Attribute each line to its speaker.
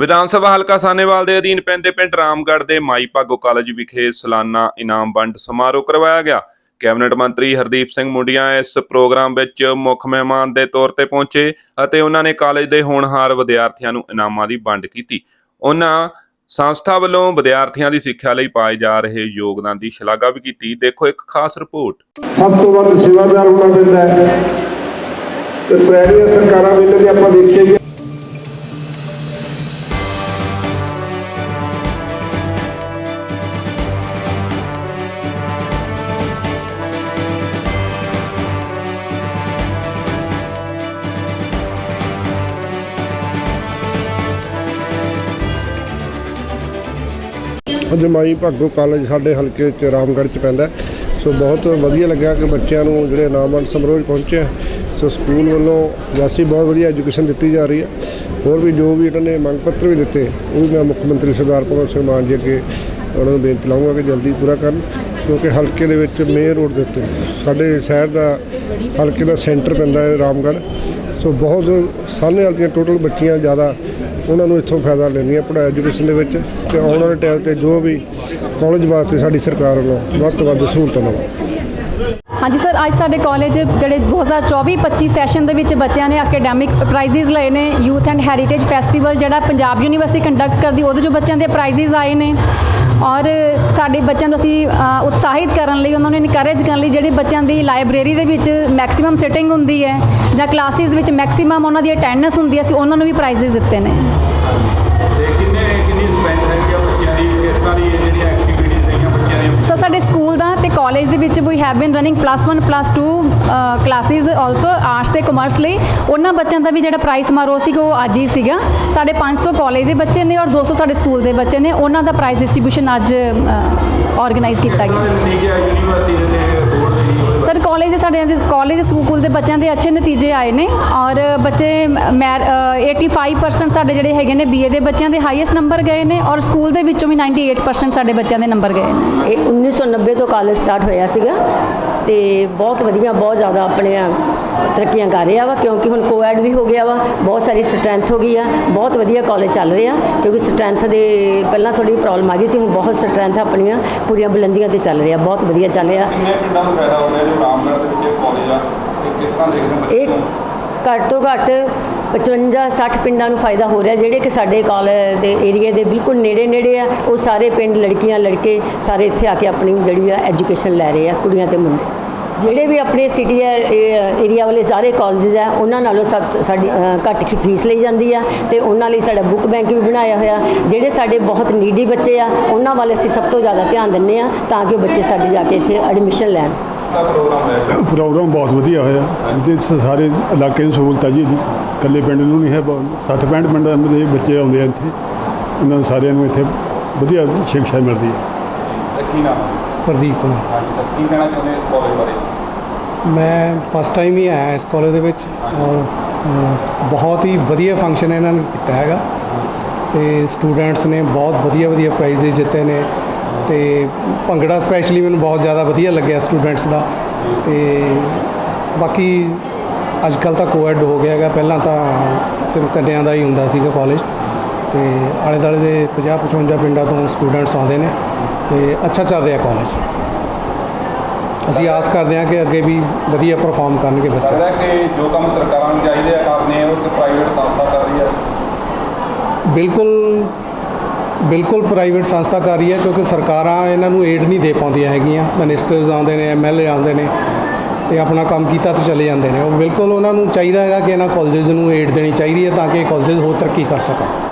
Speaker 1: ਵਿਧਾਨ ਸਭਾ ਹਲਕਾ ਸਾਨੇਵਾਲ ਦੇ ਅਧੀਨ ਪੈਂਦੇ ਪਿੰਡ ਰਾਮਗੜ੍ਹ ਦੇ ਮਾਈ ਭਾਗੋ ਕਾਲਜ ਵਿਖੇ ਸਾਲਾਨਾ ਇਨਾਮ ਵੰਡ ਸਮਾਰੋਹ ਕਰਵਾਇਆ ਗਿਆ। ਕੈਬਨਿਟ ਮੰਤਰੀ ਹਰਦੀਪ ਸਿੰਘ ਮੁੰਡੀਆਂ ਇਸ ਪ੍ਰੋਗਰਾਮ ਵਿੱਚ ਮੁੱਖ ਮਹਿਮਾਨ ਦੇ ਤੌਰ ਤੇ ਪਹੁੰਚੇ ਅਤੇ ਉਹਨਾਂ ਨੇ ਕਾਲਜ ਦੇ ਹੋਣਹਾਰ ਵਿਦਿਆਰਥੀਆਂ ਨੂੰ ਇਨਾਮਾਂ ਦੀ ਵੰਡ ਕੀਤੀ। ਉਹਨਾਂ ਸੰਸਥਾ ਵੱਲੋਂ ਵਿਦਿਆਰਥੀਆਂ ਦੀ ਸਿੱਖਿਆ ਲਈ ਪਾਏ ਜਾ ਰਹੇ ਯੋਗਦਾਨ ਦੀ ਸ਼ਲਾਘਾ ਵੀ ਕੀਤੀ। ਦੇਖੋ ਇੱਕ ਖਾਸ ਰਿਪੋਰਟ।
Speaker 2: ਸਭ ਤੋਂ ਵੱਧ ਸੇਵਾਦਾਰ ਹੋਣਾ ਪੈਂਦਾ ਹੈ। ਤੇ ਪ੍ਰਾਇਮਰੀ ਸਰਕਾਰਾਂ ਵੇਲੇ ਆਪਾਂ ਦੇਖੀਏ ਜੀ ਭਾਗੋ ਕਾਲਜ ਸਾਡੇ ਹਲਕੇ ਚ ਰਾਮਗੜ੍ਹ ਚ ਪੈਂਦਾ ਸੋ ਬਹੁਤ ਵਧੀਆ ਲੱਗਿਆ ਕਿ ਬੱਚਿਆਂ ਨੂੰ ਜਿਹੜੇ ਨਾਮਵੰਡ ਸਮਾਰੋਹ 'ਚ ਪਹੁੰਚੇ ਸੋ ਸਕੂਲ ਵੱਲੋਂ ਵਾਸੀ ਬਹੁਤ ਵਧੀਆ ਐਜੂਕੇਸ਼ਨ ਦਿੱਤੀ ਜਾ ਰਹੀ ਹੈ। ਹੋਰ ਵੀ ਜੋ ਵੀ ਇਹਨਾਂ ਨੇ ਮੰਗ ਪੱਤਰ ਵੀ ਦਿੱਤੇ, ਉਹ ਵੀ ਮੈਂ ਮੁੱਖ ਮੰਤਰੀ ਸਰਦਾਰ ਭਗਵੰਤ ਸਿੰਘ ਮਾਨ ਜੀ ਅੱਗੇ ਉਹਨਾਂ ਨੂੰ ਬੇਨਤੀ ਲਾਉਂਗਾ ਕਿ ਜਲਦੀ ਪੂਰਾ ਕਰਨ। ਕਿਉਂਕਿ ਹਲਕੇ ਦੇ ਵਿੱਚ ਮੇਨ ਰੋਡ ਦੇ ਉੱਤੇ ਸਾਡੇ ਸ਼ਹਿਰ ਦਾ ਹਲਕੇ ਦਾ ਸੈਂਟਰ ਪੈਂਦਾ ਹੈ ਰਾਮਗੜ੍ਹ। ਸੋ ਬਹੁਤ ਸਾਹਮਣੇ ਵਾਲੀਆਂ ਟੋਟਲ ਬੱਚੀਆਂ ਜ਼ਿਆਦਾ ਉਹਨਾਂ ਨੂੰ ਇੱਥੋਂ ਫਾਇਦਾ ਲੈਣੀਆਂ ਪੜ੍ਹਾਈ ਐਜੂਕੇਸ਼ਨ ਦੇ ਵਿੱਚ ਤੇ ਆਉਣ ਵਾਲੇ ਟਾਈਮ ਤੇ ਜੋ ਵੀ ਕਾਲਜ ਵਾਸਤੇ ਸਾਡੀ ਸਰਕਾਰ ਵੱਲੋਂ ਵੱਧ ਤੋਂ ਵੱਧ ਸਹੂਲਤਾਂ ਦੇਵਾਂ
Speaker 3: ਹਾਂਜੀ ਸਰ, ਅੱਜ ਸਾਡੇ ਕਾਲਜ ਜਿਹੜੇ 2024-25 ਸੈਸ਼ਨ ਦੇ ਵਿੱਚ ਬੱਚਿਆਂ ਨੇ ਐਕੈਡੈਮਿਕ ਪ੍ਰਾਈਜ਼ਸ ਲਏ ਨੇ ਯੂਥ ਐਂਡ ਹੈਰੀਟੇਜ ਫੈਸਟੀਵਲ ਜਿਹੜਾ ਪੰਜਾਬ ਯੂਨੀਵਰਸਿਟੀ ਕੰਡਕਟ ਕਰਦੀ, ਉਹਦੇ 'ਚੋਂ ਬੱਚਿਆਂ ਦੇ ਪ੍ਰਾਈਜ਼ਸ ਆਏ ਨੇ। ਔਰ ਸਾਡੇ ਬੱਚਿਆਂ ਨੂੰ ਅਸੀਂ ਉਤਸ਼ਾਹਿਤ ਕਰਨ ਲਈ, ਉਹਨਾਂ ਨੂੰ ਇਨਕਰੇਜ ਕਰਨ ਲਈ ਜਿਹੜੇ ਬੱਚਿਆਂ ਦੀ ਲਾਇਬ੍ਰੇਰੀ ਦੇ ਵਿੱਚ ਮੈਕਸਿਮਮ ਸਿਟਿੰਗ ਹੁੰਦੀ ਹੈ ਜਾਂ ਕਲਾਸਿਸ ਵਿੱਚ ਮੈਕਸਿਮਮ ਉਹਨਾਂ ਦੀ ਅਟੈਂਡੈਂਸ ਹੁੰਦੀ ਹੈ, ਅਸੀਂ ਉਹਨਾਂ ਨੂੰ ਵੀ ਪ੍ਰਾਈਜ਼ਸ ਦਿੱਤੇ ਨੇ।
Speaker 4: ਤੇ ਕਿੰਨੇ, ਕਿੰਨੀ ਸਪੈਂਡ ਹੈਗੀ ਆ ਬੱਚਿਆਂ ਦੀ? ਕਿਸ ਤਰ੍ਹਾਂ ਦੀ ਇਹ
Speaker 3: ਸਰ ਸਾਡੇ ਸਕੂਲ ਦਾ ਤੇ ਕਾਲਜ ਦੇ ਵਿੱਚ we have been running plus 1 plus 2 classes also arts ਤੇ ਕਾਮਰਸ ਲਈ। ਉਹਨਾਂ ਬੱਚਿਆਂ ਦਾ ਵੀ ਜਿਹੜਾ ਪ੍ਰਾਈਸ ਸਮਾਰੋਹ ਸੀਗਾ ਉਹ ਅੱਜ ਹੀ ਸੀਗਾ। ਸਾਡੇ 500 ਕਾਲਜ ਦੇ ਬੱਚੇ ਨੇ ਔਰ 200 ਸਾਡੇ ਸਕੂਲ ਦੇ ਬੱਚੇ ਨੇ। ਉਹਨਾਂ ਦਾ ਪ੍ਰਾਈਸ ਡਿਸਟ੍ਰੀਬਿਊਸ਼ਨ ਅੱਜ ਆਰਗੇਨਾਈਜ਼ ਕੀਤਾ ਗਿਆ।
Speaker 4: ਦੇ ਨਤੀਜੇ ਯੂਨੀਵਰਸਿਟੀ ਦੇ ਬੋਰਡ ਦੇ ਜੀ
Speaker 3: ਕਾਲਜ ਦੇ ਕਾਲਜ ਸਕੂਲ ਦੇ ਬੱਚਿਆਂ ਦੇ ਅੱਛੇ ਨਤੀਜੇ ਆਏ ਨੇ ਔਰ ਬੱਚੇ ਮੈ- ਅ, 85% ਸਾਡੇ ਜਿਹੜੇ ਹੈਗੇ ਨੇ ਬੀਏ ਦੇ ਬੱਚਿਆਂ ਦੇ ਹਾਈਐਸਟ ਨੰਬਰ ਗਏ ਨੇ ਔਰ ਸਕੂਲ ਦੇ ਵਿੱਚੋਂ ਵੀ 98% ਸਾਡੇ ਬੱਚਿਆਂ ਦੇ ਨੰਬਰ ਗਏ ਨੇ।
Speaker 5: ਇਹ 1990 ਤੋਂ ਕਾਲਜ ਸਟਾਰਟ ਹੋਇਆ ਸੀਗਾ। ਤੇ ਬਹੁਤ ਵਧੀਆ ਬਹੁਤ ਜ਼ਿਆਦਾ ਆਪਣੇ ਆ ਤਰੱਕੀਆਂ ਕਰ ਰਿਹਾ ਵਾ ਕਿਉਂਕਿ ਹੁਣ ਕੋਐਡ ਵੀ ਹੋ ਗਿਆ ਵਾ ਬਹੁਤ ਸਾਰੀ ਸਟਰੈਂਥ ਹੋ ਗਈ ਆ ਬਹੁਤ ਵਧੀਆ ਕਾਲਜ ਚੱਲ ਰਿਹਾ ਕਿਉਂਕਿ ਸਟਰੈਂਥ ਦੇ ਪਹਿਲਾਂ ਥੋੜੀ ਪ੍ਰੋਬਲਮ ਆ ਗਈ ਸੀ ਹੁਣ ਬਹੁਤ ਸਟਰੈਂਥ ਆਪਣੀਆਂ ਪੂਰੀਆਂ ਬੁਲੰਦੀਆਂ ਤੇ ਚੱਲ ਰਿਹਾ ਬਹੁਤ ਵਧੀਆ ਚੱਲ ਰਿਹਾ।
Speaker 4: ਕਿੰਨੇ ਪਿੰਡਾਂ ਨੂੰ ਫਾਇਦਾ ਹੋ ਰਿਹਾ ਜੋ ਰਾਮਗੜ੍ਹ ਦੇ ਵਿੱਚ ਕਾਲਜ ਆ ਤੇ ਕਿਸ ਤਰ੍ਹਾਂ ਦੇਖਦੇ ਹੋ ਬੱਚੇ
Speaker 5: ਇਹ ਘੱਟ ਤੋਂ ਘੱਟ 55 60 ਪਿੰਡਾਂ ਨੂੰ ਫਾਇਦਾ ਹੋ ਰਿਹਾ, ਜਿਹੜੇ ਕਿ ਸਾਡੇ ਕਾਲਜ ਦੇ ਏਰੀਆ ਦੇ ਬਿਲਕੁਲ ਨੇੜੇ ਨੇੜੇ ਆ, ਉਹ ਸਾਰੇ ਪਿੰਡ ਲੜਕੀਆਂ, ਲੜਕੇ ਸਾਰੇ ਇੱਥੇ ਆ ਕੇ ਆਪਣੀ ਜਿਹੜੀ ਆ ਐਜੂਕੇਸ਼ਨ ਲੈ ਰਹੇ ਆ, ਕੁੜੀਆਂ ਤੇ ਮੁੰਡੇ। ਜਿਹੜੇ ਵੀ ਆਪਣੇ ਸਿਟੀ ਏਰੀਆ ਵਾਲੇ ਸਾਰੇ ਕਾਲਜਸ ਆ, ਉਹਨਾਂ ਨਾਲੋਂ ਸਭ ਸਾਡੀ ਘੱਟ ਕੀ ਫੀਸ ਲਈ ਜਾਂਦੀ ਆ, ਤੇ ਉਹਨਾਂ ਲਈ ਸਾਡਾ ਬੁੱਕ ਬੈਂਕ ਵੀ ਬਣਾਇਆ ਹੋਇਆ। ਜਿਹੜੇ ਸਾਡੇ ਬਹੁਤ ਨੀਡੀ ਬੱਚੇ ਆ, ਉਹਨਾਂ ਵੱਲ ਅਸੀਂ ਸਭ ਤੋਂ ਜ਼ਿਆਦਾ ਧਿਆਨ ਦਿੰਦੇ ਆ, ਤਾਂ ਕਿ ਉਹ ਬੱਚੇ ਸਾਡੇ ਜਾ ਕੇ ਇੱਥੇ ਐਡਮਿਸ਼ਨ ਲੈਣ।
Speaker 4: ਪ੍ਰੋਗਰਾਮ ਹੈ।
Speaker 6: ਪ੍ਰੋਗਰਾਮ ਬਹੁਤ ਵਧੀਆ ਹੋਇਆ। ਇਹਦੇ ਸਾਰੇ ਇਲਾਕੇ ਨੂੰ ਸਹੂਲਤ ਹੈ ਜੀ ਇਹਦੀ। ਇਕੱਲੇ ਪਿੰਡ ਨੂੰ ਨਹੀਂ ਹੈ 60 65 ਪਿੰਡਾਂ ਦੇ ਬੱਚੇ ਆਉਂਦੇ ਆ ਇੱਥੇ ਉਹਨਾਂ ਨੂੰ ਸਾਰਿਆਂ ਨੂੰ ਇੱਥੇ ਵਧੀਆ ਸਿੱਖਿਆ ਮਿਲਦੀ ਹੈ।
Speaker 4: ਤੇ ਕੀ ਨਾਮ? ਹੈ?
Speaker 7: ਪ੍ਰਦੀਪ ਕੁਮਾਰ।
Speaker 4: ਕੀ ਕਹਿਣਾ ਚਾਹੁੰਦੇ ਇਸ ਕਾਲਜ ਬਾਰੇ?
Speaker 7: ਮੈਂ ਫਸਟ ਟਾਈਮ ਹੀ ਆਇਆ ਇਸ ਕਾਲਜ ਦੇ ਵਿੱਚ ਔਰ ਬਹੁਤ ਹੀ ਵਧੀਆ ਫੰਕਸ਼ਨ ਇਹਨਾਂ ਨੇ ਕੀਤਾ ਹੈਗਾ। ਤੇ ਸਟੂਡੈਂਟਸ ਨੇ ਬਹੁਤ ਵਧੀਆ ਵਧੀਆ ਪ੍ਰਾਈਜ਼es ਜਿੱਤੇ ਨੇ। ਤੇ ਭੰਗੜਾ ਸਪੈਸ਼ਲੀ ਮੈਨੂੰ ਬਹੁਤ ਜ਼ਿਆਦਾ ਵਧੀਆ ਲੱਗਿਆ ਸਟੂਡੈਂਟਸ ਦਾ ਤੇ ਬਾਕੀ ਅੱਜ ਕੱਲ ਤਾਂ ਕੋਐਡ ਹੋ ਗਿਆ ਹੈਗਾ ਪਹਿਲਾਂ ਤਾਂ ਸਿਰਫ ਕੰਨਿਆਂ ਦਾ ਹੀ ਹੁੰਦਾ ਸੀਗਾ ਕਾਲਜ ਤੇ ਆਲੇ ਦੁਆਲੇ ਦੇ 50 55 ਪਿੰਡਾਂ ਤੋਂ ਸਟੂਡੈਂਟਸ ਆਉਂਦੇ ਨੇ ਤੇ ਅੱਛਾ ਚੱਲ ਰਿਹਾ ਕਾਲਜ ਅਸੀਂ ਆਸ ਕਰਦੇ ਹਾਂ ਕਿ ਅੱਗੇ ਵੀ ਵਧੀਆ ਪਰਫਾਰਮ ਕਰਨਗੇ ਬੱਚੇ।
Speaker 4: ਲੱਗਦਾ ਕਿ ਜੋ ਕੰਮ ਸਰਕਾਰਾਂ ਨੂੰ ਚਾਹੀਦੇ ਆ ਕਰਨੇ ਉਹ ਤੇ ਪ੍ਰਾਈਵੇਟ ਸੰਸਥਾ ਕਰ ਰਹੀ ਹੈ।
Speaker 7: ਬਿਲਕੁਲ ਬਿਲਕੁਲ ਪ੍ਰਾਈਵੇਟ ਸੰਸਥਾ ਕਰ ਰਹੀ ਹੈ ਕਿਉਂਕਿ ਸਰਕਾਰਾਂ ਇਹਨਾਂ ਨੂੰ ਏਡ ਨਹੀਂ ਦੇ ਪਾਉਂਦੀਆਂ ਹੈਗੀਆਂ। ਮਿਨਿਸਟਰਸ ਆਉਂਦੇ ਨੇ ਐਮਐਲਏ ਆਉਂਦੇ ਨੇ ਤੇ ਆਪਣਾ ਕੰਮ ਕੀਤਾ ਤੇ ਚਲੇ ਜਾਂਦੇ ਨੇ। ਉਹ ਬਿਲਕੁਲ ਉਹਨਾਂ ਨੂੰ ਚਾਹੀਦਾ ਹੈਗਾ ਕਿ ਇਹਨਾਂ ਕਾਲਜਸ ਨੂੰ ਏਡ ਦੇਣੀ ਚਾਹੀਦੀ ਹੈ ਤਾਂ ਕਿ ਕਾਲਜਸ ਹੋਰ ਤਰੱਕੀ ਕਰ ਸਕਣ।